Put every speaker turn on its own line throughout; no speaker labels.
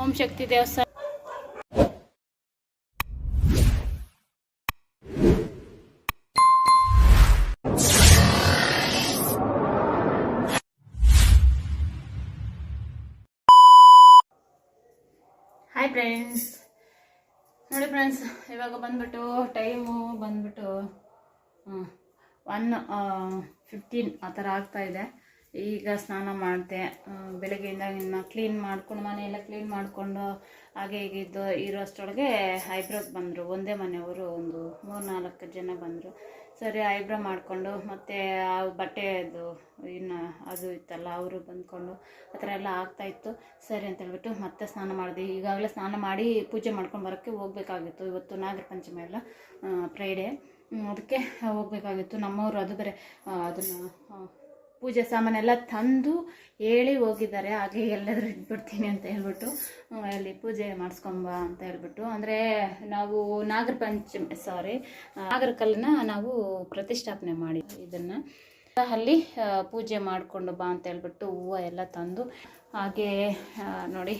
ಓಂ ಶಕ್ತಿ ದೇವಸ್ಥಾನ hi friends ನೋಡಿ friends ಇವಾಗ ಬಂದ್ಬಿಟ್ಟು ಟೈಮು ಬಂದ್ಬಿಟ್ಟು ಒನ್ ಫಿಫ್ಟೀನ್ ಆ ಥರ ಆಗ್ತಾ ಇದೆ. ಈಗ ಸ್ನಾನ ಮಾಡಿದೆ ಬೆಳಗ್ಗೆಯಿಂದ ಇನ್ನು ಕ್ಲೀನ್ ಮಾಡ್ಕೊಂಡು, ಮನೆಯೆಲ್ಲ ಕ್ಲೀನ್ ಮಾಡಿಕೊಂಡು ಹಾಗೆ ಹೀಗಿದ್ದು ಇರೋ ಇರೋಷ್ಟರೊಳಗೆ ಐಬ್ರೋಗೆ ಬಂದರು. ಒಂದೇ ಮನೆಯವರು ಒಂದು ಮೂರು ನಾಲ್ಕು ಜನ ಬಂದರು. ಸರಿ ಐಬ್ರೋ ಮಾಡಿಕೊಂಡು, ಮತ್ತು ಆ ಬಟ್ಟೆದು ಇನ್ನು ಅದು ಇತ್ತಲ್ಲ, ಅವರು ಬಂದ್ಕೊಂಡು ಆ ಥರ ಎಲ್ಲ ಆಗ್ತಾಯಿತ್ತು ಸರಿ ಅಂತ ಹೇಳ್ಬಿಟ್ಟು ಮತ್ತೆ ಸ್ನಾನ ಮಾಡಿದೆ. ಈಗಾಗಲೇ ಸ್ನಾನ ಮಾಡಿ ಪೂಜೆ ಮಾಡ್ಕೊಂಡು ಬರೋಕ್ಕೆ ಹೋಗ್ಬೇಕಾಗಿತ್ತು. ಇವತ್ತು ನಾಗರ ಪಂಚಮಿ ಎಲ್ಲ ಫ್ರೈಡೇ ಅದಕ್ಕೆ ಹೋಗ್ಬೇಕಾಗಿತ್ತು. ನಮ್ಮವರು ಅದು ಬೇರೆ ಅದನ್ನು ಪೂಜೆ ಸಾಮಾನೆಲ್ಲ ತಂದು ಹೇಳಿ ಹೋಗಿದ್ದಾರೆ. ಹಾಗೆ ಎಲ್ಲಾದರೂ ಇಟ್ಬಿಡ್ತೀನಿ ಅಂತ ಹೇಳ್ಬಿಟ್ಟು ಅಲ್ಲಿ ಪೂಜೆ ಮಾಡಿಸ್ಕೊಂಬ ಅಂತ ಹೇಳ್ಬಿಟ್ಟು. ಅಂದರೆ ನಾವು ನಾಗರ ಪಂಚಮಿ ಸಾರಿ ನಾಗರ ಕಲ್ಲನ್ನ ನಾವು ಪ್ರತಿಷ್ಠಾಪನೆ ಮಾಡಿ ಇದನ್ನು. ಅಲ್ಲಿ ಪೂಜೆ ಮಾಡಿಕೊಂಡು ಬಾ ಅಂತ ಹೇಳ್ಬಿಟ್ಟು ಹೂವು ಎಲ್ಲ ತಂದು, ಹಾಗೆ ನೋಡಿ,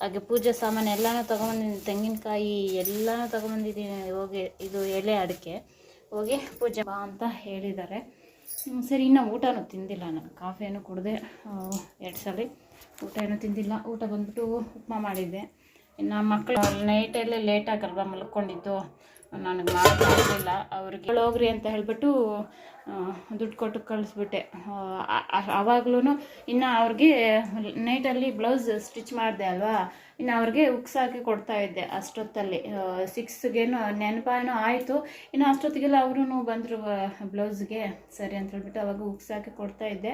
ಹಾಗೆ ಪೂಜೆ ಸಾಮಾನು ಎಲ್ಲನೂ ತೊಗೊಂಬಂದಿದ್ದೀನಿ ತೆಂಗಿನಕಾಯಿ ಎಲ್ಲನೂ ತೊಗೊಂಬಂದಿದ್ದೀನಿ. ಹೋಗಿ, ಇದು ಎಲೆ ಅಡಿಕೆ. ಹೋಗಿ ಪೂಜೆ ಬಾ ಅಂತ ಹೇಳಿದ್ದಾರೆ. ಸರಿ, ಇನ್ನು ಊಟನೂ ತಿಂದಿಲ್ಲ ನಾನು. ಕಾಫಿಯನ್ನು ಕುಡಿದೆ ಎರಡು ಸಲ ಊಟ ಏನೂ ತಿಂದಿಲ್ಲ. ಊಟ ಬಂದ್ಬಿಟ್ಟು ಉಪ್ಮಾ ಮಾಡಿದ್ದೆ. ಇನ್ನು ಮಕ್ಕಳು ನೈಟಲ್ಲೇ ಲೇಟಾಗಿ ಆಗಲ್ವ ಮಲ್ಕೊಂಡಿದ್ದು, ನನಗೆ ಮಾಡೋಕ್ಕಾಗಲಿಲ್ಲ ಅವ್ರಿಗೆ ಹೋಗ್ರಿ ಅಂತ ಹೇಳ್ಬಿಟ್ಟು ದುಡ್ಡು ಕೊಟ್ಟು ಕಳಿಸ್ಬಿಟ್ಟೆ. ಆವಾಗ್ಲೂ ಇನ್ನು ಅವ್ರಿಗೆ ನೈಟಲ್ಲಿ ಬ್ಲೌಸ್ ಸ್ಟಿಚ್ ಮಾಡಿದೆ ಅಲ್ವಾ? ಇನ್ನು ಅವ್ರಿಗೆ ಉಕ್ಸ್ ಹಾಕಿ ಕೊಡ್ತಾ ಇದ್ದೆ ಅಷ್ಟೊತ್ತಲ್ಲಿ. ಸಿಕ್ಸ್ಗೇನು ನೆನಪೇನೋ ಆಯಿತು. ಇನ್ನು ಅಷ್ಟೊತ್ತಿಗೆಲ್ಲ ಅವರು ಬಂದರು ಬ್ಲೌಸ್ಗೆ ಸರಿ ಅಂತ ಹೇಳ್ಬಿಟ್ಟು ಅವಾಗ ಉಕ್ಸ್ ಹಾಕಿ ಕೊಡ್ತಾ ಇದ್ದೆ.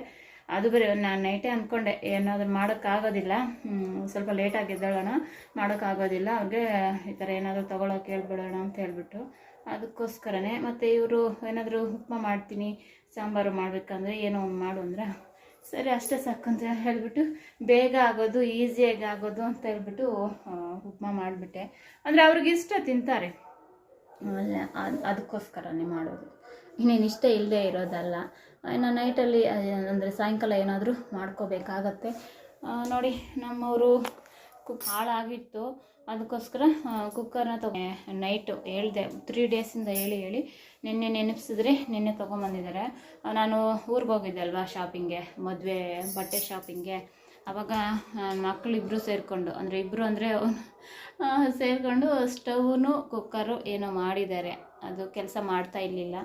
ಅದು ಬರೀ, ನಾನು ನೈಟೇ ಅಂದ್ಕೊಂಡೆ ಏನಾದರೂ ಮಾಡೋಕ್ಕಾಗೋದಿಲ್ಲ. ಸ್ವಲ್ಪ ಲೇಟಾಗಿ ಎದ್ದೇಳೋಣ, ಮಾಡೋಕ್ಕಾಗೋದಿಲ್ಲ. ಅವ್ರಿಗೆ ಈ ಥರ ಏನಾದರೂ ತೊಗೊಳಕ್ಕೆ ಹೇಳ್ಬಿಡೋಣ ಅಂತ ಹೇಳ್ಬಿಟ್ಟು ಅದಕ್ಕೋಸ್ಕರನೇ. ಮತ್ತು ಇವರು ಏನಾದರೂ ಉಪ್ಮಾ ಮಾಡ್ತೀನಿ, ಸಾಂಬಾರು ಮಾಡಬೇಕಂದ್ರೆ ಏನೋ ಮಾಡು ಅಂದ್ರೆ ಸರಿ, ಅಷ್ಟೇ ಸಾಕು ಅಂತ ಹೇಳಿಬಿಟ್ಟು ಬೇಗ ಆಗೋದು ಈಸಿಯಾಗಿ ಆಗೋದು ಅಂತ ಹೇಳ್ಬಿಟ್ಟು ಉಪ್ಮಾ ಮಾಡಿಬಿಟ್ಟೆ. ಅಂದರೆ ಅವ್ರಿಗೆ ಇಷ್ಟ ತಿಂತಾರೆ. ಅದಕ್ಕೋಸ್ಕರನೇ ಮಾಡೋದು. ಇನ್ನೇನು ಇಷ್ಟ ಇಲ್ಲದೆ ಇರೋದಲ್ಲ. ಇನ್ನು ನೈಟಲ್ಲಿ ಅಂದರೆ ಸಾಯಂಕಾಲ ಏನಾದರೂ ಮಾಡ್ಕೋಬೇಕಾಗತ್ತೆ. ನೋಡಿ, ನಮ್ಮವರು ಕುಕ್ ಹಾಳಾಗಿತ್ತು. ಅದಕ್ಕೋಸ್ಕರ ಕುಕ್ಕರ್ನ ತಗೊ ನೈಟು ಹೇಳಿದೆ ತ್ರೀ ಡೇಸಿಂದ ಹೇಳಿ ಹೇಳಿ ನಿನ್ನೆ ನೆನಪಿಸಿದ್ರೆ ನಿನ್ನೆ ತೊಗೊಂಬಂದಿದ್ದಾರೆ. ನಾನು ಊರಿಗೆ ಹೋಗಿದ್ದೆ ಅಲ್ವಾ ಶಾಪಿಂಗ್ಗೆ ಮದುವೆ, ಬಟ್ಟೆ ಶಾಪಿಂಗ್ಗೆ ಅವಾಗ ಮಕ್ಕಳಿಬ್ಬರು ಸೇರಿಕೊಂಡು, ಅಂದರೆ ಇಬ್ಬರು ಅಂದರೆ ಸೇರಿಕೊಂಡು ಸ್ಟವ್ನು ಕುಕ್ಕರು ಏನೋ ಮಾಡಿದ್ದಾರೆ. ಅದು ಕೆಲಸ ಮಾಡ್ತಾ ಇರಲಿಲ್ಲ.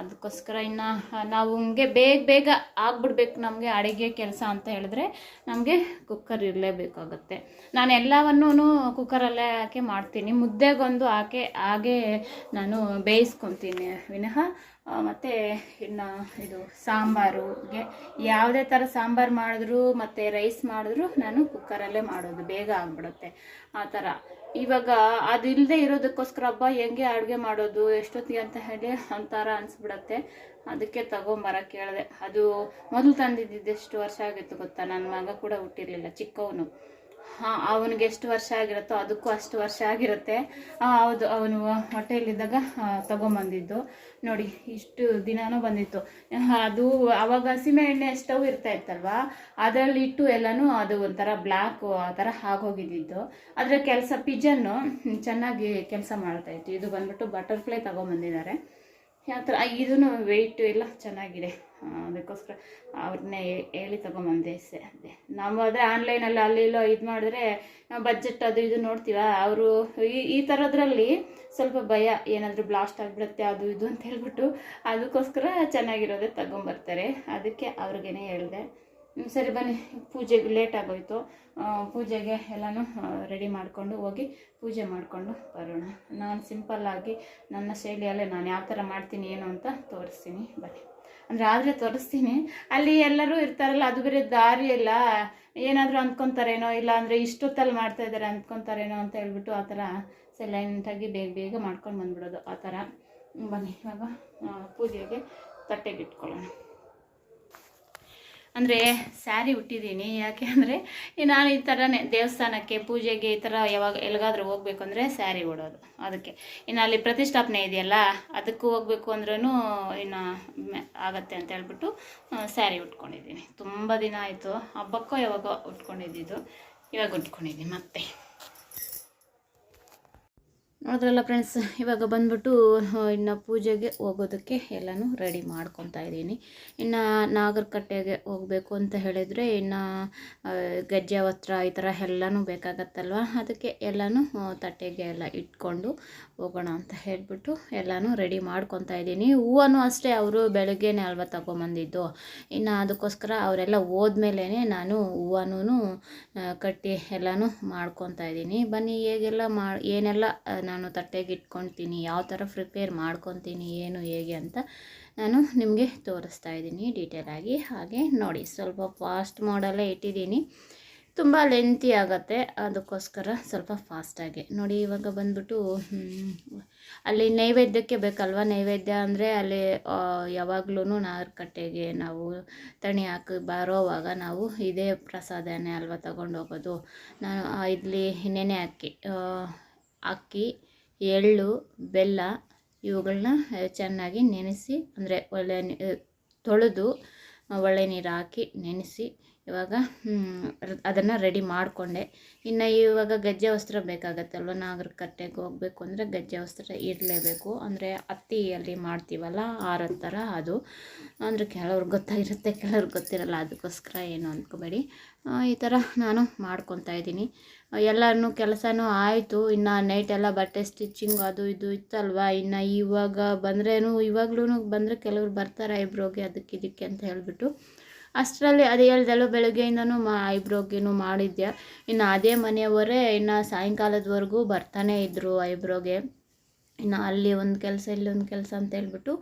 ಅದಕ್ಕೋಸ್ಕರ ಇನ್ನು ನಾವು ಹಂಗೆ ಬೇಗ ಬೇಗ ಆಗ್ಬಿಡ್ಬೇಕು ನಮಗೆ ಅಡುಗೆ ಕೆಲಸ ಅಂತ ಹೇಳಿದ್ರೆ ನಮಗೆ ಕುಕ್ಕರ್ ಇರಲೇಬೇಕಾಗುತ್ತೆ. ನಾನು ಎಲ್ಲವನ್ನೂ ಕುಕ್ಕರಲ್ಲೇ ಹಾಕಿ ಮಾಡ್ತೀನಿ. ಮುದ್ದೆಗೊಂದು ಹಾಕಿ, ಹಾಗೆ ನಾನು ಬೇಯಿಸ್ಕೊತೀನಿ. ವಿನಃ ಮತ್ತು ಇನ್ನು ಇದು ಸಾಂಬಾರುಗೆ ಯಾವುದೇ ಥರ ಸಾಂಬಾರು ಮಾಡಿದ್ರು ಮತ್ತು ರೈಸ್ ಮಾಡಿದ್ರು ನಾನು ಕುಕ್ಕರಲ್ಲೇ ಮಾಡೋದು. ಬೇಗ ಆಗ್ಬಿಡುತ್ತೆ. ಆ ಥರ ಇವಾಗ ಅದಿಲ್ಲದೆ ಇರೋದಕ್ಕೋಸ್ಕರ ಹಬ್ಬ ಹೆಂಗೆ ಅಡುಗೆ ಮಾಡೋದು? ಎಷ್ಟೊತ್ತಿಗೆ ಅಂತ ಹೇಳಿ ಒಂಥರ ಅನಿಸ್ಬಿಡತ್ತೆ. ಅದಕ್ಕೆ ತಗೊಂಬರ ಕೇಳಿದೆ. ಅದು ಮೊದಲು ತಂದಿದ್ದು ಎಷ್ಟು ವರ್ಷ ಆಗಿತ್ತು ಗೊತ್ತಾ? ನನ್ನ ಮಗ ಕೂಡ ಹುಟ್ಟಿರಲಿಲ್ಲ ಚಿಕ್ಕವನು. ಹಾಂ, ಅವನಿಗೆ ಎಷ್ಟು ವರ್ಷ ಆಗಿರುತ್ತೋ ಅದಕ್ಕೂ ಅಷ್ಟು ವರ್ಷ ಆಗಿರುತ್ತೆ. ಹೌದು, ಅವನು ಹೊಟ್ಟೆಯಲ್ಲಿದ್ದಾಗ ತಗೊಂಬಂದಿದ್ದು. ನೋಡಿ, ಇಷ್ಟು ದಿನಾನೂ ಬಂದಿತ್ತು. ಅದು ಅವಾಗ ಸೀಮೆ ಎಣ್ಣೆ ಸ್ಟವ್ ಇರ್ತಾ ಇತ್ತಲ್ವಾ? ಅದರಲ್ಲಿ ಇಟ್ಟು ಎಲ್ಲಾನು ಅದು ಒಂಥರ ಬ್ಲ್ಯಾಕು ಆ ಥರ ಆಗೋಗಿದ್ದಿದ್ದು. ಅದರ ಕೆಲಸ ಪಿಜನ್ನು ಚೆನ್ನಾಗಿ ಕೆಲಸ ಮಾಡ್ತಾ ಇತ್ತು. ಇದು ಬಂದ್ಬಿಟ್ಟು ಬಟರ್ಫ್ಲೈ ತಗೊಂಬಂದಿದ್ದಾರೆ. ಯಾವ ಥರ ಇದೂ ವೆಯ್ಟು ಎಲ್ಲ ಚೆನ್ನಾಗಿದೆ. ಅದಕ್ಕೋಸ್ಕರ ಅವ್ರನ್ನೇ ಹೇಳಿ ತೊಗೊಂಬಂದೆ ಸೆ, ಅದೇ. ನಾವು ಅದೇ ಆನ್ಲೈನಲ್ಲಿ ಅಲ್ಲಿ ಇಲ್ಲೋ ಇದು ಮಾಡಿದ್ರೆ ನಾವು ಬಜೆಟ್ ಅದು ಇದು ನೋಡ್ತೀವ, ಅವರು ಈ ಈ ಥರದ್ರಲ್ಲಿ ಸ್ವಲ್ಪ ಭಯ, ಏನಾದರೂ ಬ್ಲಾಸ್ಟ್ ಆಗಿಬಿಡುತ್ತೆ, ಅದು ಇದು ಅಂತ ಹೇಳ್ಬಿಟ್ಟು ಅದಕ್ಕೋಸ್ಕರ ಚೆನ್ನಾಗಿರೋದೇ ತಗೊಂಬರ್ತಾರೆ. ಅದಕ್ಕೆ ಅವ್ರಿಗೇನೆ ಹೇಳಿದೆ ಸರಿ ಬನ್ನಿ ಪೂಜೆಗೆ ಲೇಟ್ ಆಗೋಯ್ತು. ಪೂಜೆಗೆ ಎಲ್ಲನೂ ರೆಡಿ ಮಾಡಿಕೊಂಡು ಹೋಗಿ ಪೂಜೆ ಮಾಡಿಕೊಂಡು ಬರೋಣ. ನಾನು ಸಿಂಪಲ್ಲಾಗಿ ನನ್ನ ಶೈಲಿಯಲ್ಲೇ ನಾನು ಯಾವ ಥರ ಮಾಡ್ತೀನಿ, ಏನು ಅಂತ ತೋರಿಸ್ತೀನಿ. ಬನ್ನಿ. ಅಂದರೆ ಆದರೆ ತೋರಿಸ್ತೀನಿ. ಅಲ್ಲಿ ಎಲ್ಲರೂ ಇರ್ತಾರಲ್ಲ, ಅದು ಬೇರೆ ದಾರಿ ಎಲ್ಲ ಏನಾದರೂ ಅಂದ್ಕೊತಾರೇನೋ, ಇಲ್ಲ ಅಂದರೆ ಇಷ್ಟೊತ್ತಲ್ಲಿ ಮಾಡ್ತಾ ಇದ್ದಾರೆ ಅಂದ್ಕೊತಾರೇನೋ ಅಂತ ಹೇಳ್ಬಿಟ್ಟು ಆ ಥರ ಸೈಲೆಂಟಾಗಿ ಬೇಗ ಬೇಗ ಮಾಡ್ಕೊಂಡು ಬಂದ್ಬಿಡೋದು ಆ ಥರ. ಬನ್ನಿ ಇವಾಗ ಪೂಜೆಗೆ ತಟ್ಟೆಗೆ ಇಟ್ಕೊಳ್ಳೋಣ. ಅಂದರೆ ಸ್ಯಾರಿ ಉಟ್ಟಿದ್ದೀನಿ. ಯಾಕೆ ಅಂದರೆ ನಾನು ಈ ಥರನೇ ದೇವಸ್ಥಾನಕ್ಕೆ ಪೂಜೆಗೆ ಈ ಥರ ಯಾವಾಗ ಎಲ್ಲಿಗಾದ್ರೂ ಹೋಗ್ಬೇಕು ಅಂದರೆ ಸ್ಯಾರಿ ಉಡೋದು. ಅದಕ್ಕೆ. ಇನ್ನು ಅಲ್ಲಿ ಪ್ರತಿಷ್ಠಾಪನೆ ಇದೆಯಲ್ಲ, ಅದಕ್ಕೂ ಹೋಗ್ಬೇಕು ಅಂದ್ರೂ ಇನ್ನು ಆಗತ್ತೆ ಅಂತ ಹೇಳ್ಬಿಟ್ಟು ಸ್ಯಾರಿ ಉಟ್ಕೊಂಡಿದ್ದೀನಿ. ತುಂಬ ದಿನ ಆಯಿತು. ಹಬ್ಬಕ್ಕೂ ಯಾವಾಗ ಉಟ್ಕೊಂಡಿದ್ದಿದ್ದು ಇವಾಗ ಉಟ್ಕೊಂಡಿದ್ದೀನಿ ಮತ್ತೆ. ನೋಡಿದ್ರಲ್ಲ ಫ್ರೆಂಡ್ಸ್ ಇವಾಗ ಬಂದ್ಬಿಟ್ಟು ಇನ್ನು ಪೂಜೆಗೆ ಹೋಗೋದಕ್ಕೆ ಎಲ್ಲನೂ ರೆಡಿ ಮಾಡ್ಕೊತಾ ಇದ್ದೀನಿ. ಇನ್ನು ನಾಗರಕಟ್ಟೆಗೆ ಹೋಗಬೇಕು ಅಂತ ಹೇಳಿದರೆ, ಇನ್ನು ಗಜ್ಜೆ ವಸ್ತ್ರ ಈ ಥರ ಎಲ್ಲನೂ ಬೇಕಾಗತ್ತಲ್ವ? ಅದಕ್ಕೆ ಎಲ್ಲನೂ ತಟ್ಟೆಗೆ ಎಲ್ಲ ಇಟ್ಕೊಂಡು ಹೋಗೋಣ ಅಂತ ಹೇಳಿಬಿಟ್ಟು ಎಲ್ಲನೂ ರೆಡಿ ಮಾಡ್ಕೊತಾ ಇದ್ದೀನಿ. ಹೂವನ್ನು ಅಷ್ಟೇ ಅವರು ಬೆಳಗ್ಗೆನೇ ಅಲ್ವ ತಗೊಂಬಂದಿದ್ದು. ಇನ್ನು ಅದಕ್ಕೋಸ್ಕರ ಅವರೆಲ್ಲ ಹೋದ್ಮೇಲೆ ನಾನು ಹೂವನೂ ಕಟ್ಟಿ ಎಲ್ಲನೂ ಮಾಡ್ಕೊತಾ ಇದ್ದೀನಿ. ಬನ್ನಿ, ಹೇಗೆಲ್ಲ ಮಾ, ಏನೆಲ್ಲ ನಾನು ತಟ್ಟೆಗೆ ಇಟ್ಕೊತೀನಿ ಯಾವ ಥರ ಪ್ರಿಪೇರ್ ಮಾಡ್ಕೊತೀನಿ ಏನು ಹೇಗೆ ಅಂತ ನಾನು ನಿಮಗೆ ತೋರಿಸ್ತಾ ಇದ್ದೀನಿ ಡೀಟೇಲಾಗಿ ಹಾಗೆ ನೋಡಿ ಸ್ವಲ್ಪ ಫಾಸ್ಟ್ ಮಾಡಲ್ಲೇ ಇಟ್ಟಿದ್ದೀನಿ. ತುಂಬ ಲೆಂತಿ ಆಗುತ್ತೆ ಅದಕ್ಕೋಸ್ಕರ ಸ್ವಲ್ಪ ಫಾಸ್ಟಾಗಿ ನೋಡಿ ಇವಾಗ ಬಂದ್ಬಿಟ್ಟು ಅಲ್ಲಿ ನೈವೇದ್ಯಕ್ಕೆ ಬೇಕಲ್ವ? ನೈವೇದ್ಯ ಅಂದರೆ ಅಲ್ಲಿ ಯಾವಾಗ್ಲೂ ನಾಗರಕಟ್ಟೆಗೆ ನಾವು ತಣಿ ಹಾಕಿ ಬರೋವಾಗ ನಾವು ಇದೇ ಪ್ರಸಾದನೇ ಅಲ್ವಾ ತಗೊಂಡು ಹೋಗೋದು ನಾನು ಇಲ್ಲಿ ನೆನೆ ಆ, ಅಕ್ಕಿ ಎಳ್ಳು ಬೆಲ್ಲ ಇವುಗಳನ್ನ ಚೆನ್ನಾಗಿ ನೆನೆಸಿ ಅಂದರೆ ಒಳ್ಳೆ ತೊಳೆದು ಒಳ್ಳೆ ನೀರು ಹಾಕಿ ನೆನೆಸಿ ಇವಾಗ ಅದನ್ನು ರೆಡಿ ಮಾಡಿಕೊಂಡೆ. ಇನ್ನು ಇವಾಗ ಗಜ್ಜೆ ವಸ್ತ್ರ ಬೇಕಾಗತ್ತಲ್ವ, ನಾಗರಕಟ್ಟೆಗೆ ಹೋಗಬೇಕು ಅಂದರೆ ಗಜ್ಜೆ ವಸ್ತ್ರ ಇರಲೇಬೇಕು. ಅಂದರೆ ಹತ್ತಿಯಲ್ಲಿ ಮಾಡ್ತೀವಲ್ಲ ಆರ ಥರ ಅದು. ಅಂದರೆ ಕೆಲವ್ರಿಗೆ ಗೊತ್ತಾಗಿರುತ್ತೆ ಕೆಲವ್ರಿಗೆ ಗೊತ್ತಿರಲ್ಲ, ಅದಕ್ಕೋಸ್ಕರ ಏನು ಅಂದ್ಕೋಬೇಡಿ ಈ ಥರ ನಾನು ಮಾಡ್ಕೊತಾ ಇದ್ದೀನಿ. ಎಲ್ಲನೂ ಕೆಲಸನೂ ಆಯಿತು. ಇನ್ನು ನೈಟ್ ಎಲ್ಲ ಬಟ್ಟೆ ಸ್ಟಿಚಿಂಗ್ ಅದು ಇದು ಇತ್ತಲ್ವ? ಇನ್ನು ಇವಾಗ ಬಂದ್ರೇನು ಇವಾಗ್ಲೂ ಬಂದರೆ ಕೆಲವ್ರು ಬರ್ತಾರೆ ಐಬ್ರೋಗೆ ಅದಕ್ಕೆ ಇದಕ್ಕೆ ಅಂತ ಹೇಳಿಬಿಟ್ಟು ಅಷ್ಟರಲ್ಲಿ ಅದು ಹೇಳ್ದಲ್ಲ ಬೆಳಗ್ಗೆಯಿಂದನೂ ಮಾ, ಐಬ್ರೋಗೇನು ಮಾಡಿದ್ದೆ ಇನ್ನು ಅದೇ ಮನೆಯವರೇ ಇನ್ನು ಸಾಯಂಕಾಲದವರೆಗೂ ಬರ್ತಾನೆ ಇದ್ದರು ಐಬ್ರೋಗೆ. ಇನ್ನು ಅಲ್ಲಿ ಒಂದು ಕೆಲಸ, ಇಲ್ಲಿ ಒಂದು ಕೆಲಸ ಅಂತ ಹೇಳ್ಬಿಟ್ಟು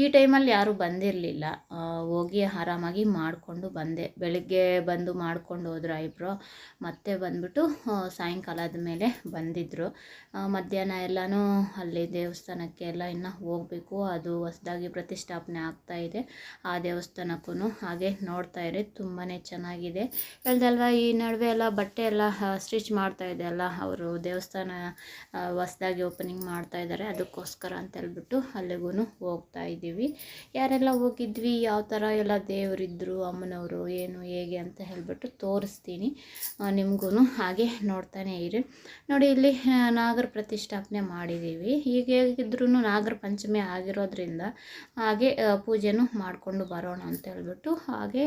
ಈ ಟೈಮಲ್ಲಿ ಯಾರೂ ಬಂದಿರಲಿಲ್ಲ. ಹೋಗಿ ಆರಾಮಾಗಿ ಮಾಡಿಕೊಂಡು ಬಂದೆ. ಬೆಳಗ್ಗೆ ಬಂದು ಮಾಡ್ಕೊಂಡು ಹೋದ್ರು ಐಬ್ರೋ. ಮತ್ತೆ ಬಂದ್ಬಿಟ್ಟು ಸಾಯಂಕಾಲದ ಮೇಲೆ ಬಂದಿದ್ದರು ಮಧ್ಯಾಹ್ನ ಎಲ್ಲನೂ ಅಲ್ಲಿ ದೇವಸ್ಥಾನಕ್ಕೆ ಎಲ್ಲ ಇನ್ನು ಹೋಗಬೇಕು. ಅದು ಹೊಸದಾಗಿ ಪ್ರತಿಷ್ಠಾಪನೆ ಆಗ್ತಾ ಇದೆ. ಆ ದೇವಸ್ಥಾನಕ್ಕೂ ಹಾಗೆ ನೋಡ್ತಾ ಇರಿ. ತುಂಬಾ ಚೆನ್ನಾಗಿದೆ. ಹೇಳ್ದಲ್ವ, ಈ ನಡುವೆ ಎಲ್ಲ ಬಟ್ಟೆ ಎಲ್ಲ ಸ್ಟಿಚ್ ಮಾಡ್ತಾ ಇದೆ ಅಲ್ಲ. ಅವರು ದೇವಸ್ಥಾನ ಹೊಸದಾಗಿ ಓಪನಿಂಗ್ ಮಾಡ್ತಾ ಇದ್ದಾರೆ. ಅದಕ್ಕೋಸ್ಕರ ಅಂತ ಹೇಳ್ಬಿಟ್ಟು ಅಲ್ಲಿಗೂ ಹೋಗ್ತಾ ಇದ್ದೀವಿ. ಯಾರೆಲ್ಲ ಹೋಗಿದ್ವಿ ಯಾವ ಥರ ಎಲ್ಲ ದೇವರಿದ್ದರು ಅಮ್ಮನವರು ಏನು ಹೇಗೆ ಅಂತ ಹೇಳ್ಬಿಟ್ಟು ತೋರಿಸ್ತೀನಿ. ನಿಮಗೂ ಹಾಗೆ ನೋಡ್ತಾನೆ ಇರಿ. ನೋಡಿ ಇಲ್ಲಿ ನಾಗರ ಪ್ರತಿಷ್ಠಾಪನೆ ಮಾಡಿದ್ದೀವಿ. ಈಗ ಹೇಗಿದ್ರೂ ನಾಗರ ಪಂಚಮಿ ಆಗಿರೋದ್ರಿಂದ ಹಾಗೆ ಪೂಜೆನೂ ಮಾಡಿಕೊಂಡು ಬರೋಣ ಅಂತ ಹೇಳ್ಬಿಟ್ಟು ಹಾಗೆ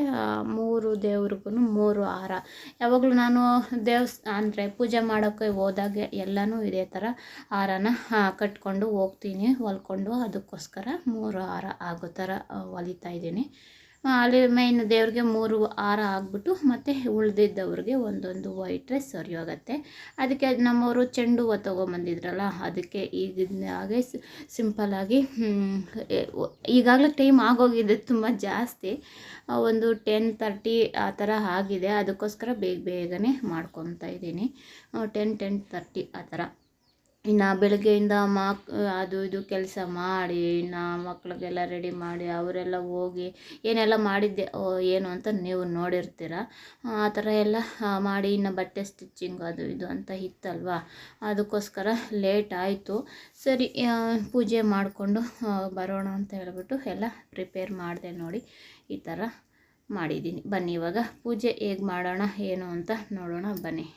ಮೂರು ದೇವ್ರಿಗೂ ಮೂರು ಹಾರ. ಯಾವಾಗಲೂ ನಾನು ದೇವಸ್ ಅಂದರೆ ಪೂಜೆ ಮಾಡೋಕ್ಕೆ ಹೋದಾಗ ಎಲ್ಲನೂ ಇದೇ ಥರ ಹಾರನ ಆ, ಕಟ್ಕೊಂಡು ಹೋಗ್ತೀನಿ, ಹೊಲ್ಕೊಂಡು. ಅದಕ್ಕೋಸ್ಕರ ಮೂರು ಹಾರ ಆಗೋ ಥರ ಹೊಲಿತಾ ಇದ್ದೀನಿ. ಅಲ್ಲಿ ಮೇನ್ ದೇವ್ರಿಗೆ ಮೂರು ಹಾರ ಹಾಕ್ಬಿಟ್ಟು ಮತ್ತು ಉಳಿದಿದ್ದವ್ರಿಗೆ ಒಂದೊಂದು ವೈಟ್ ಸರಿ ಹೋಗುತ್ತೆ ಅದಕ್ಕೆ ಅದ್ ನಮ್ಮವರು ಚೆಂಡು ಹೂವು ತೊಗೊಂಬಂದಿದ್ರಲ್ಲ, ಅದಕ್ಕೆ ಈಗ ಹಾಗೆ ಸಿಂಪಲ್ಲಾಗಿ ಈಗಾಗಲೇ ಟೈಮ್ ಆಗೋಗಿದೆ ತುಂಬ ಜಾಸ್ತಿ. ಒಂದು ಟೆನ್ ತರ್ಟಿ ಆ ಥರ ಆಗಿದೆ. ಅದಕ್ಕೋಸ್ಕರ ಬೇಗ ಬೇಗನೆ ಮಾಡ್ಕೊತಾ ಇದ್ದೀನಿ. ಟೆನ್ ಟೆನ್ ತರ್ಟಿ ಆ ಥರ. ಇನ್ನು ಬೆಳಗ್ಗೆಯಿಂದ ಮಾಕ್, ಅದು ಇದು ಕೆಲಸ ಮಾಡಿ, ಇನ್ನು ಮಕ್ಳಿಗೆಲ್ಲ ರೆಡಿ ಮಾಡಿ, ಅವರೆಲ್ಲ ಹೋಗಿ ಏನೆಲ್ಲ ಮಾಡಿದ್ದೆ ಏನು ಅಂತ ನೀವು ನೋಡಿರ್ತೀರ. ಆ ಥರ ಎಲ್ಲ ಮಾಡಿ ಇನ್ನು ಬಟ್ಟೆ ಸ್ಟಿಚ್ಚಿಂಗ್ ಅದು ಇದು ಅಂತ ಇತ್ತಲ್ವಾ. ಅದಕ್ಕೋಸ್ಕರ ಲೇಟ್ ಆಯಿತು. ಸರಿ ಪೂಜೆ ಮಾಡಿಕೊಂಡು ಬರೋಣ ಅಂತ ಹೇಳ್ಬಿಟ್ಟು ಎಲ್ಲ ಪ್ರಿಪೇರ್ ಮಾಡಿದೆ ನೋಡಿ. ಈ ಥರ ಮಾಡಿದ್ದೀನಿ. ಬನ್ನಿ ಇವಾಗ ಪೂಜೆ ಹೇಗೆ ಮಾಡೋಣ, ಏನು ಅಂತ ನೋಡೋಣ ಬನ್ನಿ.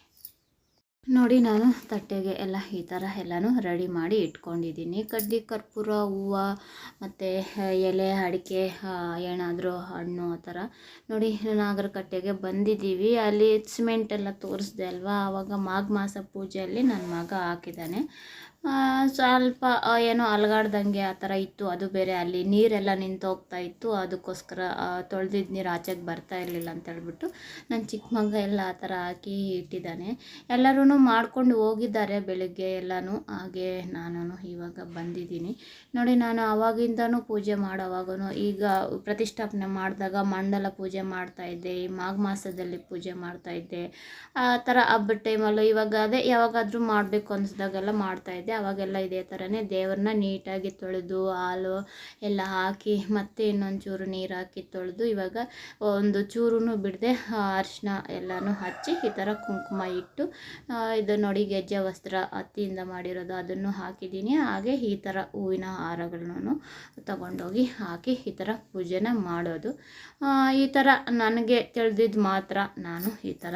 ನೋಡಿ ನಾನು ತಟ್ಟೆಗೆ ಎಲ್ಲ ಈ ಥರ ಎಲ್ಲನೂ ರೆಡಿ ಮಾಡಿ ಇಟ್ಕೊಂಡಿದ್ದೀನಿ. ಕಡ್ಡಿ ಕರ್ಪೂರ, ಹೂವು ಮತ್ತು ಎಲೆ, ಅಡಿಕೆ ಏನಾದರೂ ಹಣ್ಣು ಆ ಥರ. ನೋಡಿ ನಾಗರ ಕಟ್ಟೆಗೆ ಬಂದಿದ್ದೀವಿ. ಅಲ್ಲಿ ಸಿಮೆಂಟ್ ಎಲ್ಲ ತೋರಿಸ್ದೆ ಅಲ್ವಾ? ಆವಾಗ ಮಾಘ ಮಾಸ ಪೂಜೆಯಲ್ಲಿ ನನ್ನ ಮಗ ಹಾಕಿದ್ದಾನೆ. ಸ್ವಲ್ಪ ಏನೋ ಅಲಗಾಡ್ದಂಗೆ ಆ ಥರ ಇತ್ತು. ಅದು ಬೇರೆ ಅಲ್ಲಿ ನೀರೆಲ್ಲ ನಿಂತೋಗ್ತಾ ಇತ್ತು. ಅದಕ್ಕೋಸ್ಕರ ತೊಳೆದಿದ್ದ ನೀರು ಆಚೆಗೆ ಬರ್ತಾ ಇರಲಿಲ್ಲ ಅಂತ ಹೇಳ್ಬಿಟ್ಟು ನನ್ನ ಚಿಕ್ಕ ಮಗ ಎಲ್ಲ ಆ ಥರ ಹಾಕಿ ಇಟ್ಟಿದ್ದಾನೆ. ಎಲ್ಲರೂ ಮಾಡ್ಕೊಂಡು ಹೋಗಿದ್ದಾರೆ ಬೆಳಗ್ಗೆ ಎಲ್ಲನೂ. ಹಾಗೆ ನಾನು ಇವಾಗ ಬಂದಿದ್ದೀನಿ. ನೋಡಿ, ನಾನು ಆವಾಗಿಂದನೂ ಪೂಜೆ ಮಾಡೋವಾಗೂ ಈಗ ಪ್ರತಿಷ್ಠಾಪನೆ ಮಾಡಿದಾಗ ಮಂಡಲ ಪೂಜೆ ಮಾಡ್ತಾ ಇದ್ದೆ, ಈ ಮಾಘ ಮಾಸದಲ್ಲಿ ಪೂಜೆ ಮಾಡ್ತಾ ಇದ್ದೆ. ಆ ಥರ ಹಬ್ಬದ ಟೈಮಲ್ಲೂ ಇವಾಗ ಅದೇ ಯಾವಾಗಾದರೂ ಮಾಡಬೇಕು ಅನಿಸ್ದಾಗೆಲ್ಲ ಮಾಡ್ತಾ ಇದ್ದೆ ಅವಾಗೆಲ್ಲ ಇದೇ ಥರನೇ ದೇವ್ರನ್ನ ನೀಟಾಗಿ ತೊಳೆದು, ಹಾಲು ಎಲ್ಲ ಹಾಕಿ ಮತ್ತೆ ಇನ್ನೊಂದು ಚೂರು ನೀರು ಹಾಕಿ ತೊಳೆದು, ಇವಾಗ ಒಂದು ಚೂರು ಬಿಡದೆ ಅರಿಶಿನ ಎಲ್ಲನೂ ಹಚ್ಚಿ ಈ ಥರ ಕುಂಕುಮ ಇಟ್ಟು ಇದು ನೋಡಿ ಗೆಜ್ಜೆ ವಸ್ತ್ರ ಹತ್ತಿಯಿಂದ ಮಾಡಿರೋದು, ಅದನ್ನು ಹಾಕಿದ್ದೀನಿ. ಹಾಗೆ ಈ ಥರ ಹೂವಿನ ಹಾರಗಳನ್ನು ತಗೊಂಡೋಗಿ ಹಾಕಿ ಈ ಥರ ಪೂಜೆನ ಮಾಡೋದು. ಈ ಥರ ನನಗೆ ತಿಳಿದಿದ್ದು ಮಾತ್ರ ನಾನು ಈ ಥರ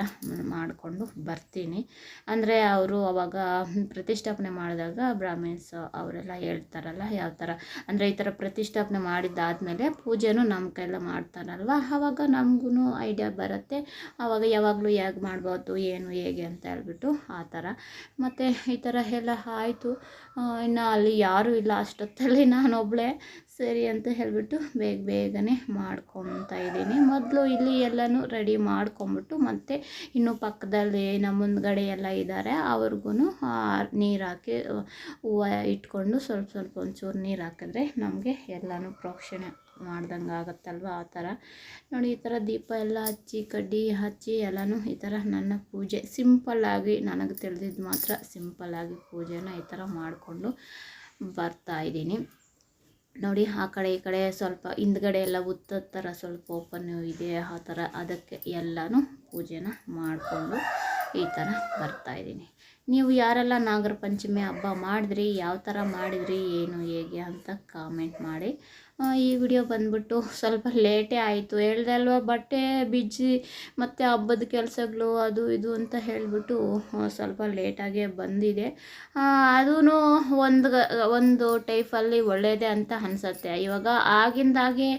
ಮಾಡಿಕೊಂಡು ಬರ್ತೀನಿ. ಅಂದರೆ ಅವರು ಅವಾಗ ಪ್ರತಿಷ್ಠಾಪನೆ ಮಾಡಿದಾಗ ಬ್ರಾಹ್ಮಿನ್ಸ್ ಅವರೆಲ್ಲ ಹೇಳ್ತಾರಲ್ಲ ಯಾವ ಥರ ಅಂದರೆ ಈ ಥರ ಪ್ರತಿಷ್ಠಾಪನೆ ಮಾಡಿದ್ದಾದಮೇಲೆ ಪೂಜೆನೂ ನಮ್ಮ ಕೈಲ ಮಾಡ್ತಾರಲ್ವ? ಆವಾಗ ನಮಗೂ ಐಡಿಯಾ ಬರುತ್ತೆ. ಆವಾಗ ಯಾವಾಗಲೂ ಹೇಗೆ ಮಾಡ್ಬೋದು, ಏನು, ಹೇಗೆ ಅಂತ ಹೇಳ್ಬಿಟ್ಟು ಆ ಥರ ಮತ್ತು ಈ ಥರ ಎಲ್ಲ ಆಯಿತು. ಇನ್ನು ಅಲ್ಲಿ ಯಾರೂ ಇಲ್ಲ ಅಷ್ಟೊತ್ತಲ್ಲಿ ನಾನೊಬ್ಬಳೇ ಸರಿ ಅಂತ ಹೇಳಿಬಿಟ್ಟು ಬೇಗ ಬೇಗನೆ ಮಾಡ್ಕೊತಾ ಇದ್ದೀನಿ. ಮೊದಲು ಇಲ್ಲಿ ಎಲ್ಲನೂ ರೆಡಿ ಮಾಡ್ಕೊಂಬಿಟ್ಟು ಮತ್ತು ಇನ್ನು ಪಕ್ಕದಲ್ಲಿ ನಮ್ಮ ಮುಂದ್ಗಡೆ ಎಲ್ಲ ಇದ್ದಾರೆ. ಅವ್ರಿಗೂ ನೀರು ಹಾಕಿ, ಹೂವು ಇಟ್ಕೊಂಡು ಸ್ವಲ್ಪ ಸ್ವಲ್ಪ ಒಂಚೂರು ನೀರು ಹಾಕಿದ್ರೆ ನಮಗೆ ಎಲ್ಲನೂ ಪ್ರೋಕ್ಷಣೆ ಮಾಡ್ದಂಗೆ ಆಗುತ್ತಲ್ವ ಆ ಥರ. ನೋಡಿ, ಈ ಥರ ದೀಪ ಎಲ್ಲ ಹಚ್ಚಿ, ಕಡ್ಡಿ ಹಚ್ಚಿ ಎಲ್ಲನೂ ಈ ಥರ ನನ್ನ ಪೂಜೆ ಸಿಂಪಲ್ಲಾಗಿ ನನಗೆ ತಿಳಿದಿದ್ದು ಮಾತ್ರ ಸಿಂಪಲ್ಲಾಗಿ ಪೂಜೆನ ಈ ಥರ ಮಾಡಿಕೊಂಡು ಬರ್ತಾ ಇದ್ದೀನಿ. ನೋಡಿ, ಆ ಕಡೆ ಈ ಕಡೆ ಸ್ವಲ್ಪ ಹಿಂದ್ಗಡೆ ಎಲ್ಲ ಉತ್ತದ ಥರ ಸ್ವಲ್ಪ ಓಪನ್ ಇದೆ, ಆ ಥರ ಅದಕ್ಕೆ ಎಲ್ಲನೂ ಪೂಜೆನ ಮಾಡಿಕೊಂಡು ಈ ಥರ ಬರ್ತಾ ಇದ್ದೀನಿ. ನೀವು ಯಾರೆಲ್ಲ ನಾಗರ ಪಂಚಮಿ ಹಬ್ಬ ಮಾಡಿದ್ರಿ, ಯಾವ ಥರ ಮಾಡಿದ್ರಿ, ಏನು ಹೇಗೆ ಅಂತ ಕಾಮೆಂಟ್ ಮಾಡಿ. ಈ ವಿಡಿಯೋ ಬಂದ್ಬಿಟ್ಟು ಸ್ವಲ್ಪ ಲೇಟೇ ಆಯಿತು. ಹೇಳ್ದೆ ಅಲ್ವಾ, ಬಟ್ಟೆ ಬಿಜ್ಜಿ ಮತ್ತು ಹಬ್ಬದ ಕೆಲಸಗಳು, ಅದು ಇದು ಅಂತ ಹೇಳಿಬಿಟ್ಟು ಸ್ವಲ್ಪ ಲೇಟಾಗೇ ಬಂದಿದೆ. ಅದೂ ಒಂದು ಒಂದು ಟೈಪಲ್ಲಿ ಒಳ್ಳೆಯದೇ ಅಂತ ಅನಿಸುತ್ತೆ. ಇವಾಗ ಆಗಿಂದಾಗೆ,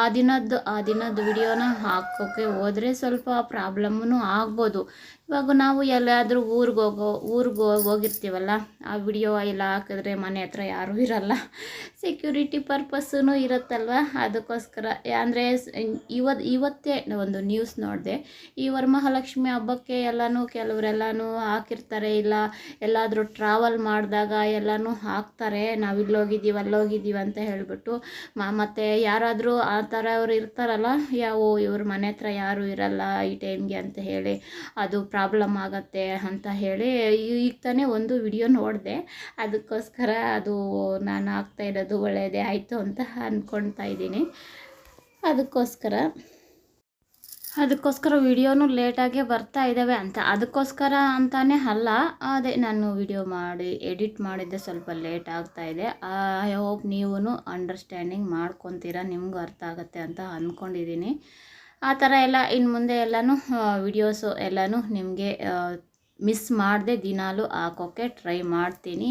ಆ ದಿನದ್ದು, ಆ ದಿನದ ವಿಡಿಯೋನ ಹಾಕೋಕ್ಕೆ ಹೋದರೆ ಸ್ವಲ್ಪ ಪ್ರಾಬ್ಲಮ್ಮೂ ಆಗ್ಬೋದು. ಇವಾಗ ನಾವು ಎಲ್ಲಾದರೂ ಊರಿಗೆ ಹೋಗೋ, ಊರಿಗೆ ಹೋಗಿರ್ತೀವಲ್ಲ, ಆ ವಿಡಿಯೋ ಎಲ್ಲ ಹಾಕಿದ್ರೆ ಮನೆ ಹತ್ರ ಯಾರೂ ಇರಲ್ಲ. ಸೆಕ್ಯೂರಿಟಿ ಪರ್ಪಸ್ಸೂ ಇರುತ್ತಲ್ವ? ಅದಕ್ಕೋಸ್ಕರ. ಅಂದರೆ ಇವತ್ತು ಇವತ್ತೇ ಒಂದು ನ್ಯೂಸ್ ನೋಡಿದೆ. ಈ ವರಮಹಾಲಕ್ಷ್ಮಿ ಹಬ್ಬಕ್ಕೆ ಎಲ್ಲನೂ ಕೆಲವರೆಲ್ಲನೂ ಹಾಕಿರ್ತಾರೆ. ಇಲ್ಲ, ಎಲ್ಲಾದರೂ ಟ್ರಾವೆಲ್ ಮಾಡಿದಾಗ ಎಲ್ಲನೂ ಹಾಕ್ತಾರೆ. ನಾವು ಇಲ್ಲಿ ಹೋಗಿದ್ದೀವಿ, ಅಲ್ಲಿ ಹೋಗಿದ್ದೀವಿ ಅಂತ ಹೇಳಿಬಿಟ್ಟು. ಮತ್ತು ಯಾರಾದರೂ ಆ ಥರ ಅವ್ರು ಇರ್ತಾರಲ್ಲ ಯಾವ ಇವ್ರ ಮನೆ ಹತ್ರ ಯಾರೂ ಇರಲ್ಲ ಈ ಟೈಮ್ಗೆ ಅಂತ ಹೇಳಿ. ಅದು ಪ್ರಾಬ್ಲಮ್ ಆಗತ್ತೆ ಅಂತ ಹೇಳಿ ಈಗ ತಾನೇ ಒಂದು ವಿಡಿಯೋ ನೋಡಿದೆ. ಅದಕ್ಕೋಸ್ಕರ ಅದು ನಾನು ಆಗ್ತಾ ಇರೋದು ಒಳ್ಳೆಯದೇ ಆಯಿತು ಅಂತ ಅಂದ್ಕೊಳ್ತಾ ಇದ್ದೀನಿ. ಅದಕ್ಕೋಸ್ಕರ ಅದಕ್ಕೋಸ್ಕರ ವಿಡಿಯೋನು ಲೇಟಾಗೇ ಬರ್ತಾ ಇದ್ದಾವೆ ಅಂತ. ಅದಕ್ಕೋಸ್ಕರ ಅಂತಾನೆ ಅಲ್ಲ, ಅದೇ ನಾನು ವಿಡಿಯೋ ಮಾಡಿ ಎಡಿಟ್ ಮಾಡಿದ್ದೆ ಸ್ವಲ್ಪ ಲೇಟ್ ಆಗ್ತಾ ಇದೆ. ಐ ಹೋಪ್ ನೀವು ಅಂಡರ್ಸ್ಟ್ಯಾಂಡಿಂಗ್ ಮಾಡ್ಕೊತೀರಾ, ನಿಮಗೂ ಅರ್ಥ ಆಗುತ್ತೆ ಅಂತ ಅಂದ್ಕೊಂಡಿದ್ದೀನಿ ಆ ಥರ ಎಲ್ಲ ಇನ್ನು ಮುಂದೆ ಎಲ್ಲನೂ ವಿಡಿಯೋಸು ಎಲ್ಲನೂ ನಿಮಗೆ ಮಿಸ್ ಮಾಡದೆ ದಿನಾಲೂ ಹಾಕೋಕ್ಕೆ ಟ್ರೈ ಮಾಡ್ತೀನಿ.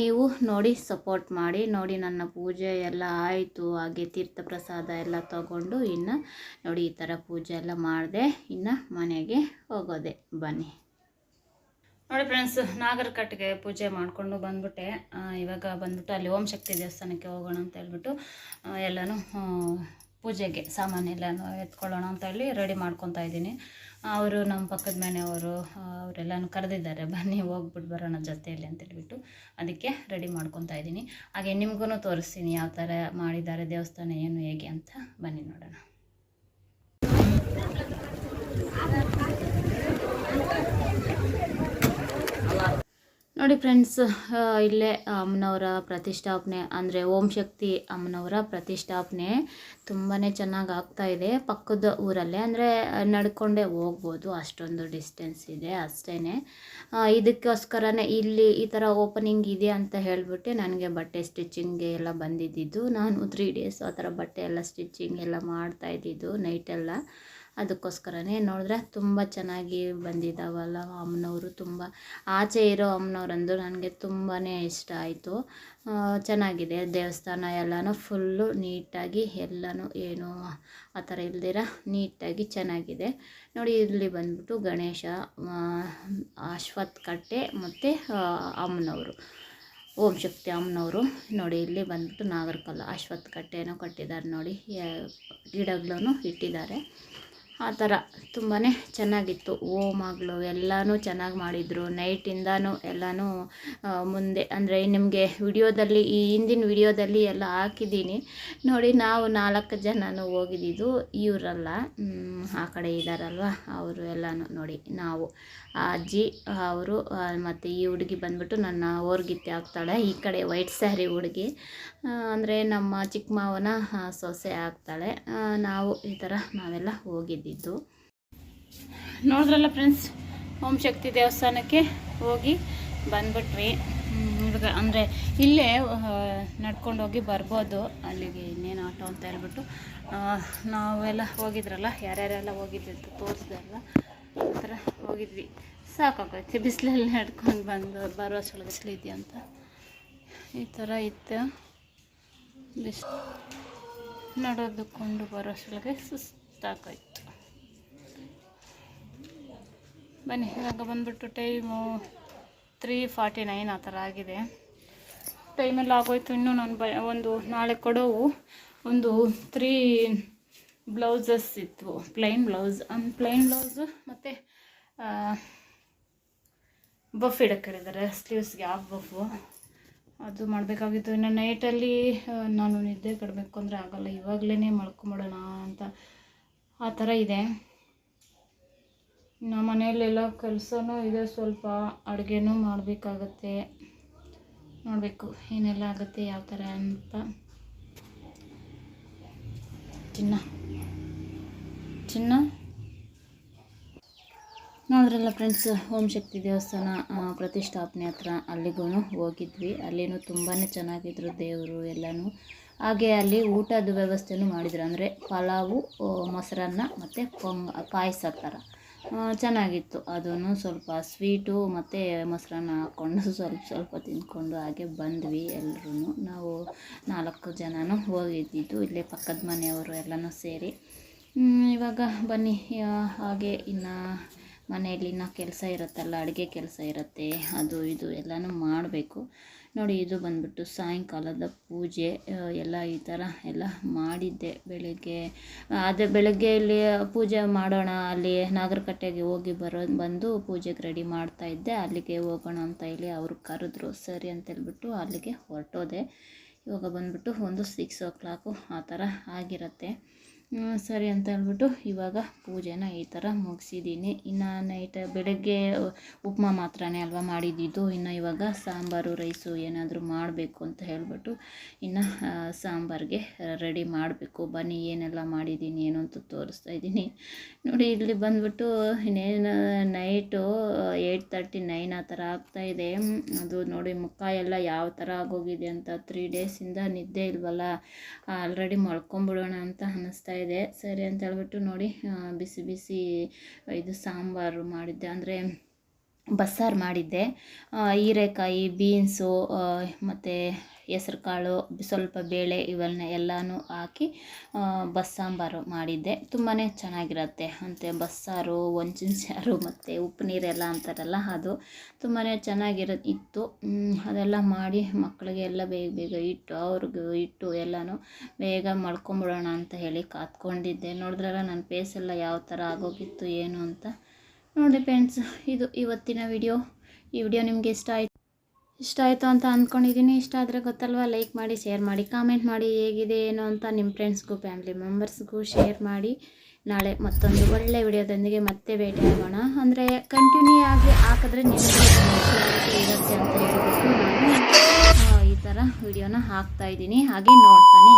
ನೀವು ನೋಡಿ ಸಪೋರ್ಟ್ ಮಾಡಿ, ನೋಡಿ ನನ್ನ ಪೂಜೆ ಎಲ್ಲ ಆಯಿತು, ಹಾಗೆ ತೀರ್ಥ ಪ್ರಸಾದ ಎಲ್ಲ ತಗೊಂಡು ಇನ್ನು ನೋಡಿ ಈ ಥರ ಪೂಜೆ ಎಲ್ಲ ಮಾಡಿದೆ, ಇನ್ನು ಮನೆಗೆ ಹೋಗೋದೆ, ಬನ್ನಿ. ನೋಡಿ ಫ್ರೆಂಡ್ಸ್ ನಾಗರಕಟ್ಟೆಗೆ ಪೂಜೆ ಮಾಡಿಕೊಂಡು ಬಂದ್ಬಿಟ್ಟೆ. ಇವಾಗ ಬಂದ್ಬಿಟ್ಟು ಅಲ್ಲಿ ಓಂ ಶಕ್ತಿ ದೇವಸ್ಥಾನಕ್ಕೆ ಹೋಗೋಣ ಅಂತ ಹೇಳ್ಬಿಟ್ಟು ಎಲ್ಲನೂ ಪೂಜೆಗೆ ಪೂಜೆಗೆ ಸಾಮಾನೆಲ್ಲನೂ ಎತ್ಕೊಳ್ಳೋಣ ಅಂತ ಹೇಳಿ ರೆಡಿ ಮಾಡ್ಕೊತಾ ಇದ್ದೀನಿ. ಅವರು ನಮ್ಮ ಪಕ್ಕದ ಮನೆಯವರು ಅವರೆಲ್ಲನೂ ಕರೆದಿದ್ದಾರೆ. ಬನ್ನಿ ಹೋಗ್ಬಿಟ್ಟು ಬರೋಣ ಜೊತೆಯಲ್ಲಿ ಅಂತೇಳ್ಬಿಟ್ಟು ಅದಕ್ಕೆ ರೆಡಿ ಮಾಡ್ಕೊತಾ ಇದ್ದೀನಿ. ಹಾಗೆ ನಿಮಗೂ ತೋರಿಸ್ತೀನಿ ಯಾವ ಥರ ಮಾಡಿದ್ದಾರೆ ದೇವಸ್ಥಾನ, ಏನು ಹೇಗೆ ಅಂತ. ಬನ್ನಿ ನೋಡೋಣ. ನೋಡಿ ಫ್ರೆಂಡ್ಸ್ ಇಲ್ಲೇ ಅಮ್ಮನವರ ಪ್ರತಿಷ್ಠಾಪನೆ, ಅಂದರೆ ಓಂ ಶಕ್ತಿ ಅಮ್ಮನವರ ಪ್ರತಿಷ್ಠಾಪನೆ ತುಂಬಾ ಚೆನ್ನಾಗಿ ಆಗ್ತಾ ಇದೆ ಪಕ್ಕದ ಊರಲ್ಲೇ. ಅಂದರೆ ನಡ್ಕೊಂಡೇ ಹೋಗ್ಬೋದು, ಅಷ್ಟೊಂದು ಡಿಸ್ಟೆನ್ಸ್ ಇದೆ ಅಷ್ಟೇ ಇದಕ್ಕೋಸ್ಕರನೇ ಇಲ್ಲಿ ಈ ಥರ ಓಪನಿಂಗ್ ಇದೆ ಅಂತ ಹೇಳಿಬಿಟ್ಟು ನನಗೆ ಬಟ್ಟೆ ಸ್ಟಿಚ್ಚಿಂಗ್ಗೆ ಎಲ್ಲ ಬಂದಿದ್ದಿದ್ದು ನಾನು ತ್ರೀ ಡೇಸ್ ಆ ಥರ ಬಟ್ಟೆ ಎಲ್ಲ ಸ್ಟಿಚಿಂಗ್ ಎಲ್ಲ ಮಾಡ್ತಾ ಇದ್ದಿದ್ದು ನೈಟೆಲ್ಲ ಅದಕ್ಕೋಸ್ಕರನೇ ನೋಡಿದ್ರೆ ತುಂಬ ಚೆನ್ನಾಗಿ ಬಂದಿದ್ದಾವಲ್ಲ ಅಮ್ಮನವರು ತುಂಬ. ಆಚೆ ಇರೋ ಅಮ್ಮನವ್ರಂದು ನನಗೆ ತುಂಬಾ ಇಷ್ಟ ಆಯಿತು. ಚೆನ್ನಾಗಿದೆ ದೇವಸ್ಥಾನ ಎಲ್ಲನೂ ಫುಲ್ಲು ನೀಟಾಗಿ ಎಲ್ಲನೂ ಏನು ಆ ಥರ ಇಲ್ದಿರ ನೀಟಾಗಿ ಚೆನ್ನಾಗಿದೆ. ನೋಡಿ ಇಲ್ಲಿ ಬಂದ್ಬಿಟ್ಟು ಗಣೇಶ ಆ, ಅಶ್ವತ್ಥ ಕಟ್ಟೆ ಮತ್ತು ಅಮ್ಮನವರು ಓಂ ಶಕ್ತಿ ಅಮ್ಮನವರು. ನೋಡಿ ಇಲ್ಲಿ ಬಂದ್ಬಿಟ್ಟು ನಾಗರಕಲ್ಲು ಅಶ್ವತ್ಥ ಕಟ್ಟೆನೂ ಕಟ್ಟಿದ್ದಾರೆ ನೋಡಿ. ಗಿಡಗಳನ್ನು ಇಟ್ಟಿದ್ದಾರೆ. ಆ ಥರ ತುಂಬಾ ಚೆನ್ನಾಗಿತ್ತು. ಆಗಲು, ಎಲ್ಲನೂ ಚೆನ್ನಾಗಿ ಮಾಡಿದರು. ನೈಟಿಂದನೂ ಎಲ್ಲನೂ ಮುಂದೆ, ಅಂದರೆ ನಿಮಗೆ ವಿಡಿಯೋದಲ್ಲಿ, ಈ ಹಿಂದಿನ ವಿಡಿಯೋದಲ್ಲಿ ಎಲ್ಲ ಹಾಕಿದ್ದೀನಿ. ನೋಡಿ, ನಾವು ನಾಲ್ಕು ಜನನೂ ಹೋಗಿದ್ದಿದ್ದು ಇವರಲ್ಲ. ಆ ಕಡೆ ಇದ್ದಾರಲ್ವ ಅವರು ಎಲ್ಲನೂ ನೋಡಿ, ನಾವು. ಅಜ್ಜಿ, ಅವರು ಮತ್ತು ಈ ಹುಡುಗಿ ಬಂದ್ಬಿಟ್ಟು ನನ್ನ ಓರ್ಗಿತ್ತೆ ಆಗ್ತಾಳೆ. ಈ ಕಡೆ ವೈಟ್ ಸ್ಯಾರಿ ಹುಡುಗಿ ಅಂದರೆ ನಮ್ಮ ಚಿಕ್ಕ ಮಾವನ ಸೊಸೆ ಆಗ್ತಾಳೆ. ನಾವು ಈ ಥರ ನಾವೆಲ್ಲ ಹೋಗಿದ್ದಿದ್ದು ನೋಡಿದ್ರಲ್ಲ ಫ್ರೆಂಡ್ಸ್, ಓಂ ಶಕ್ತಿ ದೇವಸ್ಥಾನಕ್ಕೆ ಹೋಗಿ ಬಂದ್ಬಿಟ್ವಿ. ಹುಡುಗ, ಅಂದರೆ ಇಲ್ಲೇ ನಡ್ಕೊಂಡು ಹೋಗಿ ಬರ್ಬೋದು. ಅಲ್ಲಿಗೆ ಇನ್ನೇನು ಆಟೋ ಅಂತ ಹೇಳ್ಬಿಟ್ಟು ನಾವೆಲ್ಲ ಹೋಗಿದ್ರಲ್ಲ, ಯಾರ್ಯಾರೆಲ್ಲ ಹೋಗಿದ್ವಿ ಅಂತ ತೋರಿಸ್ದಲ್ಲ ಆ ಥರ ಹೋಗಿದ್ವಿ. ಸಾಕಾಗೋಯ್ತು, ಬಿಸಿಲಲ್ಲಿ ನಡ್ಕೊಂಡು ಬಂದು, ಬರೋ ಬಿಸಿಲು ಅಂತ. ಈ ಥರ ಇತ್ತು. ಬಿಸ್ ನಡೆದುಕೊಂಡು ಬರೋಷ್ಟೊಳಗೆ ಸುಸ್ತಾಗೋಯ್ತು. ಬನ್ನಿ, ಇವಾಗ ಬಂದ್ಬಿಟ್ಟು ಟೈಮು ತ್ರೀ ಫಾರ್ಟಿ ನೈನ್ ಆ ಥರ ಆಗಿದೆ. ಟೈಮೆಲ್ಲ ಆಗೋಯ್ತು, ಇನ್ನೂ ನಾನು ಬ, ಒಂದು ನಾಳೆ ಕೊಡೋವು. ಒಂದು ತ್ರೀ ಬ್ಲೌಸಸ್ ಇತ್ತು ಪ್ಲೈನ್ ಬ್ಲೌಸ್ ಪ್ಲೈನ್ ಬ್ಲೌಸು ಮತ್ತು ಬಫ್ ಇಡಕ್ಕೆ ಹೇಳಿದ್ದಾರೆ ಸ್ಲೀವ್ಸ್ಗೆ ಹಾಫ್ ಬಫು ಅದು ಮಾಡಬೇಕಾಗಿತ್ತು. ಇನ್ನು ನೈಟಲ್ಲಿ ನಾನು ನಿದ್ದೆ ಕಡಬೇಕು ಅಂದರೆ ಆಗೋಲ್ಲ. ಇವಾಗಲೇ ಮಲ್ಕೊಂಬಿಡೋಣ ಅಂತ ಆ ಥರ ಇದೆ. ನಮ್ಮ ಮನೆಯಲ್ಲೆಲ್ಲ ಕೆಲಸನೂ ಇದೆ, ಸ್ವಲ್ಪ ಅಡುಗೆನೂ ಮಾಡಬೇಕಾಗತ್ತೆ. ನೋಡಬೇಕು ಏನೆಲ್ಲ ಆಗುತ್ತೆ, ಯಾವ ಥರ ಅಂತ. ಚಿನ್ನ. ಚಿನ್ನ? ನೋಡ್ರಲ್ಲ ಫ್ರೆಂಡ್ಸ್, ಓಂ ಶಕ್ತಿ ದೇವಸ್ಥಾನ ಪ್ರತಿಷ್ಠಾಪನೆ ಹತ್ರ ಅಲ್ಲಿಗೂ ಹೋಗಿದ್ವಿ. ಅಲ್ಲಿನೂ ತುಂಬಾ ಚೆನ್ನಾಗಿದ್ರು ದೇವರು ಎಲ್ಲನೂ. ಹಾಗೆ ಅಲ್ಲಿ ಊಟದ ವ್ಯವಸ್ಥೆನೂ ಮಾಡಿದ್ರು. ಅಂದರೆ ಪಲಾವು ಮೊಸರನ್ನ ಮತ್ತು ಪೊಂಗ, ಪಾಯಸ ಥರ. ಚೆನ್ನಾಗಿತ್ತು. ಅದೂ ಸ್ವಲ್ಪ ಸ್ವೀಟು ಮತ್ತು ಮೊಸರನ್ನ ಹಾಕ್ಕೊಂಡು ಸ್ವಲ್ಪ ಸ್ವಲ್ಪ ತಿಂದ್ಕೊಂಡು ಹಾಗೆ ಬಂದ್ವಿ ಎಲ್ಲರೂ ನಾವು ನಾಲ್ಕು ಜನನೂ ಹೋಗಿದ್ದಿದ್ದು ಇಲ್ಲೇ ಪಕ್ಕದ ಮನೆಯವರು ಎಲ್ಲನೂ ಸೇರಿ. ಇವಾಗ ಬನ್ನಿ. ಹಾಗೆ ಇನ್ನು ಮನೆಯಲ್ಲಿ ಇನ್ನೂ ಕೆಲಸ ಇರುತ್ತಲ್ಲ, ಅಡುಗೆ ಕೆಲಸ ಇರುತ್ತೆ, ಅದು ಇದು ಎಲ್ಲನೂ ಮಾಡಬೇಕು. ನೋಡಿ, ಇದು ಬಂದ್ಬಿಟ್ಟು ಸಾಯಂಕಾಲದ ಪೂಜೆ. ಎಲ್ಲ ಈ ಥರ ಎಲ್ಲ ಮಾಡಿದ್ದೆ ಬೆಳಗ್ಗೆ. ಅದೇ ಬೆಳಗ್ಗೆ ಇಲ್ಲಿ ಪೂಜೆ ಮಾಡೋಣ, ಅಲ್ಲಿ ನಾಗರಕಟ್ಟೆಗೆ ಹೋಗಿ ಬರೋ, ಬಂದು ಪೂಜೆಗೆ ರೆಡಿ ಮಾಡ್ತಾ ಇದ್ದೆ. ಅಲ್ಲಿಗೆ ಹೋಗೋಣ ಅಂತ ಹೇಳಿ ಅವರು ಕರೆದ್ರು. ಸರಿ ಅಂತ ಹೇಳ್ಬಿಟ್ಟು ಅಲ್ಲಿಗೆ ಹೊರಟೋದೆ. ಇವಾಗ ಬಂದ್ಬಿಟ್ಟು ಒಂದು ಸಿಕ್ಸ್ ಓ ಕ್ಲಾಕು ಆ ಥರ ಆಗಿರುತ್ತೆ. ಸರಿ ಅಂತ ಹೇಳ್ಬಿಟ್ಟು ಇವಾಗ ಪೂಜೆನ ಈ ಥರ ಮುಗಿಸಿದ್ದೀನಿ. ಇನ್ನು ನೈಟ್ ಬೆಳಗ್ಗೆ ಉಪ್ಮಾ ಮಾತ್ರನೇ ಅಲ್ವಾ ಮಾಡಿದ್ದಿದ್ದು ಇನ್ನು ಇವಾಗ ಸಾಂಬಾರು, ರೈಸು ಏನಾದರೂ ಮಾಡಬೇಕು ಅಂತ ಹೇಳ್ಬಿಟ್ಟು ಇನ್ನು ಸಾಂಬಾರಿಗೆ ರೆಡಿ ಮಾಡಬೇಕು. ಬನ್ನಿ, ಏನೆಲ್ಲ ಮಾಡಿದ್ದೀನಿ, ಏನು ಅಂತ ತೋರಿಸ್ತಾ ಇದ್ದೀನಿ. ನೋಡಿ, ಇಲ್ಲಿ ಬಂದ್ಬಿಟ್ಟು ಇನ್ನೇನು ನೈಟು ಏಯ್ಟ್ ತರ್ಟಿ ನೈನ್ ಆ ಥರ ಆಗ್ತಾಯಿದೆ ಅದು ನೋಡಿ, ಮುಖ ಎಲ್ಲ ಯಾವ ಥರ ಆಗೋಗಿದೆ ಅಂತ ತ್ರೀ ಡೇಸಿಂದ ನಿದ್ದೆ ಇಲ್ವಲ್ಲ? ಆಲ್ರೆಡಿ ಮಲ್ಕೊಂಬಿಡೋಣ ಅಂತ ಅನ್ನಿಸ್ತಾ ಇದೆ. ಸರಿ ಅಂತ ಹೇಳ್ಬಿಟ್ಟು ನೋಡಿ ಬಿಸಿ ಬಿಸಿ, ಇದು ಸಾಂಬಾರು ಮಾಡಿದ್ದೆ. ಅಂದರೆ ಬಸ್ಸಾರು ಮಾಡಿದ್ದೆ. ಹೀರೆಕಾಯಿ, ಬೀನ್ಸು ಮತ್ತು ಹೆಸ್ರು ಕಾಳು ಸ್ವಲ್ಪ ಬೇಳೆ ಇವನ್ನ ಎಲ್ಲನೂ ಹಾಕಿ ಬಸ್ಸಾಂಬಾರು ಮಾಡಿದ್ದೆ. ತುಂಬಾ ಚೆನ್ನಾಗಿರುತ್ತೆ. ಅಂತೆ ಬಸ್ಸಾರು ಒಂಚಿನ ಸಾರು ಮತ್ತು ಉಪ್ಪು ನೀರೆಲ್ಲ ಅಂತಾರಲ್ಲ, ಅದು ತುಂಬಾ ಚೆನ್ನಾಗಿರ, ಇತ್ತು. ಅದೆಲ್ಲ ಮಾಡಿ ಮಕ್ಕಳಿಗೆ ಎಲ್ಲ ಬೇಗ ಬೇಗ ಇಟ್ಟು, ಅವ್ರಿಗೂ ಇಟ್ಟು ಎಲ್ಲನೂ ಬೇಗ ಮಲ್ಕೊಂಬಿಡೋಣ ಅಂತ ಹೇಳಿ ಕಾತ್ಕೊಂಡಿದ್ದೆ ನೋಡಿದ್ರಲ್ಲ ನನ್ನ ಫೇಸ್ ಎಲ್ಲ ಯಾವ ಥರ ಆಗೋಗಿತ್ತು, ಏನು ಅಂತ. ನೋಡಿ ಫ್ರೆಂಡ್ಸ್ ಇದು ಇವತ್ತಿನ ವಿಡಿಯೋ ಈ ವಿಡಿಯೋ ನಿಮಗೆ ಇಷ್ಟ ಆಯ್ತು ಇಷ್ಟ ಆಯಿತು ಅಂತ ಅಂದ್ಕೊಂಡಿದ್ದೀನಿ ಇಷ್ಟ ಆದರೆ ಗೊತ್ತಲ್ವ? ಲೈಕ್ ಮಾಡಿ ಶೇರ್ ಮಾಡಿ ಕಾಮೆಂಟ್ ಮಾಡಿ ಹೇಗಿದೆ, ಏನು ಅಂತ ನಿಮ್ಮ ಫ್ರೆಂಡ್ಸ್ಗೂ ಫ್ಯಾಮಿಲಿ ಮೆಂಬರ್ಸ್ಗೂ ಶೇರ್ ಮಾಡಿ. ನಾಳೆ ಮತ್ತೊಂದು ಒಳ್ಳೆ ವಿಡಿಯೋದೊಂದಿಗೆ ಮತ್ತೆ ಭೇಟಿ ಆಗೋಣ. ಅಂದರೆ ಕಂಟಿನ್ಯೂ ಆಗಿ ಹಾಕಿದ್ರೆ ನಿಮಗೆ ಈ ಥರ ವಿಡಿಯೋನ ಹಾಕ್ತಾ ಇದ್ದೀನಿ. ಹಾಗೆ ನೋಡ್ತಾನೆ